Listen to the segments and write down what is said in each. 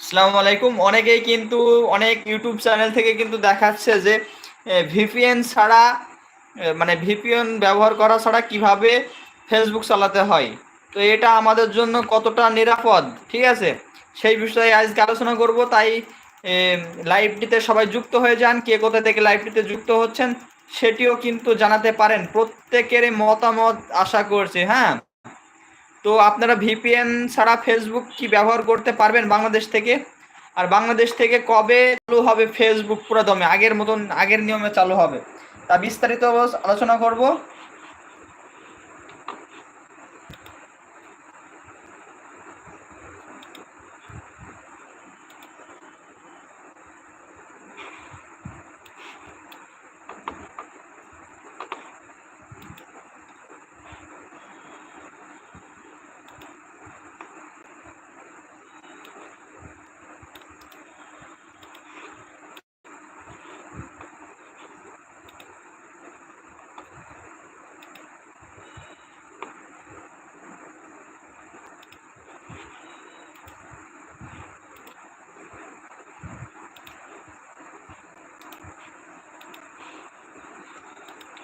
আসসালামু আলাইকুম। অনেকেই কিন্তু অনেক ইউটিউব চ্যানেল থেকে কিন্তু দেখাচ্ছে যে ভিপিএন ছাড়া মানে ভিপিএন ব্যবহার করা ছাড়া কীভাবে ফেসবুক চালাতে হয়? তো এটা আমাদের জন্য কতটা নিরাপদ? ঠিক আছে? সেই বিষয়ে আজকে আলোচনা করব। তাই লাইভটিতে সবাই যুক্ত হয়ে যান। কে কোথা থেকে লাইভটিতে যুক্ত হচ্ছেন, সেটিও কিন্তু জানাতে পারেন। প্রত্যেকেরই মতামত আশা করছি হ্যাঁ? তো আপনারা ভিপিএন ছাড়া ফেসবুক কি ব্যবহার করতে পারবেন বাংলাদেশ থেকে? আর বাংলাদেশ থেকে কবে চালু হবে ফেসবুক পুরো দমে আগের মতন আগের নিয়মে চালু হবে। তা বিস্তারিত আলোচনা করব।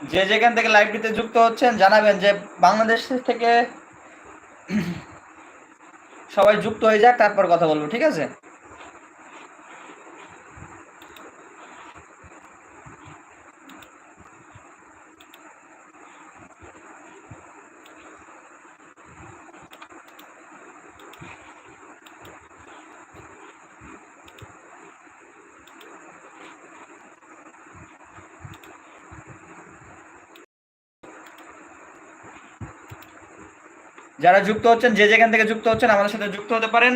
যে যেখান থেকে লাইভটিতে যুক্ত হচ্ছেন, জানাবেন যে বাংলাদেশ থেকে সবাই যুক্ত হয়ে যাক, তারপর কথা বলব, ঠিক আছে? যারা যুক্ত হচ্ছেন যে যেখান থেকে যুক্ত হচ্ছেন আমাদের সাথে যুক্ত হতে পারেন।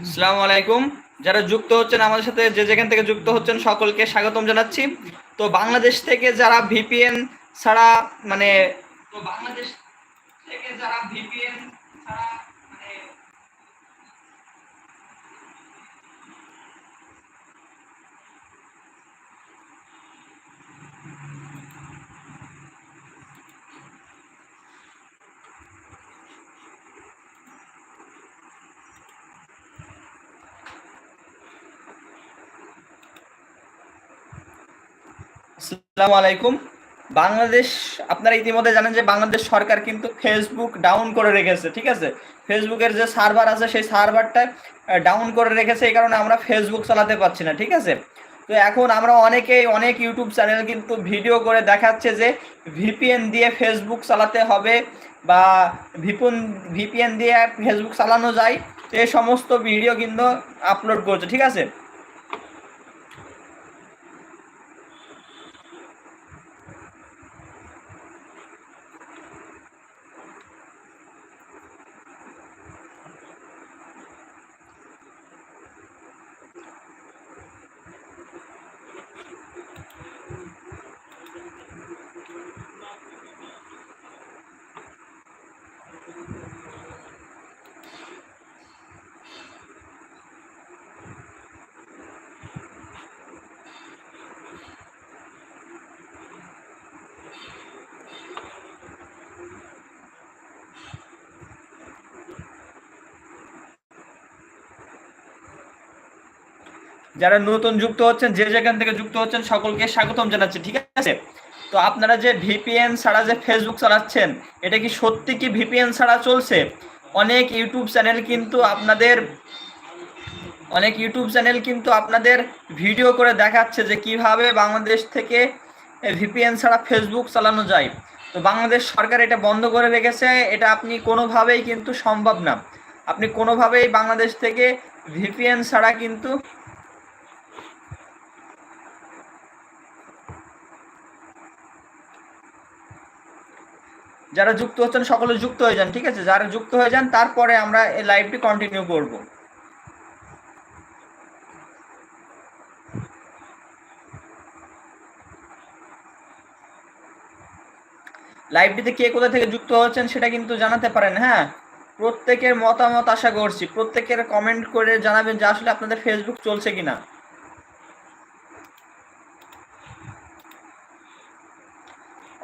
আসসালামু আলাইকুম। যারা যুক্ত হচ্ছেন আমাদের সাথে যে যেখান থেকে যুক্ত হচ্ছেন সকলকে স্বাগতম জানাচ্ছি। তো বাংলাদেশ থেকে যারা ভিপিএন ছাড়া মানে তো বাংলাদেশ থেকে যারা ভিপিএন আসসালামু আলাইকুম। বাংলাদেশ, আপনারা ইতিমধ্যে জানেন যে বাংলাদেশ সরকার কিন্তু ফেসবুক ডাউন করে রেখেছে, ঠিক আছে? ফেসবুকের যে সার্ভার আছে, সেই সার্ভারটা ডাউন করে রেখেছে, এই কারণে আমরা ফেসবুক চালাতে পারছি না, ঠিক আছে? তো এখন আমরা অনেকেই, অনেক ইউটিউব চ্যানেল কিন্তু ভিডিও করে দেখাচ্ছে যে ভিপিএন দিয়ে ফেসবুক চালাতে হবে বা ভিপন ভিপিএন দিয়ে ফেসবুক চালানো যায়, এই সমস্ত ভিডিও কিন্তু আপলোড করছে, ঠিক আছে? যারা নতুন যুক্ত হচ্ছেন, যে যেখান থেকে যুক্ত হচ্ছেন, সকলকে স্বাগতম জানাচ্ছি, ঠিক আছে? তো আপনারা যে ভিপিএন ছাড়া যে ফেসবুক চালাচ্ছেন, এটা কি সত্যি কি ভিপিএন ছাড়া চলছে? অনেক ইউটিউব চ্যানেল কিন্তু আপনাদের, অনেক ইউটিউব চ্যানেল কিন্তু আপনাদের ভিডিও করে দেখাচ্ছে যে কীভাবে বাংলাদেশ থেকে ভিপিএন ছাড়া ফেসবুক চালানো যায়। তো বাংলাদেশ সরকার এটা বন্ধ করে রেখেছে, এটা আপনি কোনোভাবেই কিন্তু সম্ভব না। আপনি কোনোভাবেই বাংলাদেশ থেকে ভিপিএন ছাড়া কিন্তু যারা যুক্ত হচ্ছেন সকলে যুক্ত হয়ে যান, ঠিক আছে? যারা যুক্ত হয়ে যান, তারপরে আমরা এই লাইভটি কন্টিনিউ করব। লাইভটিতে কে কোথা থেকে যুক্ত হচ্ছেন সেটা কিন্তু জানাতে পারেন হ্যাঁ? প্রত্যেকের মতামত আশা করছি। প্রত্যেকের কমেন্ট করে জানাবেন যে আসলে আপনাদের ফেসবুক চলছে কিনা।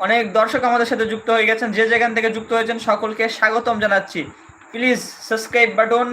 অনেক দর্শক আমাদের সাথে যুক্ত হয়ে গেছেন। যে যেখান থেকে যুক্ত হয়েছেন, সকলকে স্বাগতম জানাচ্ছি। Please subscribe button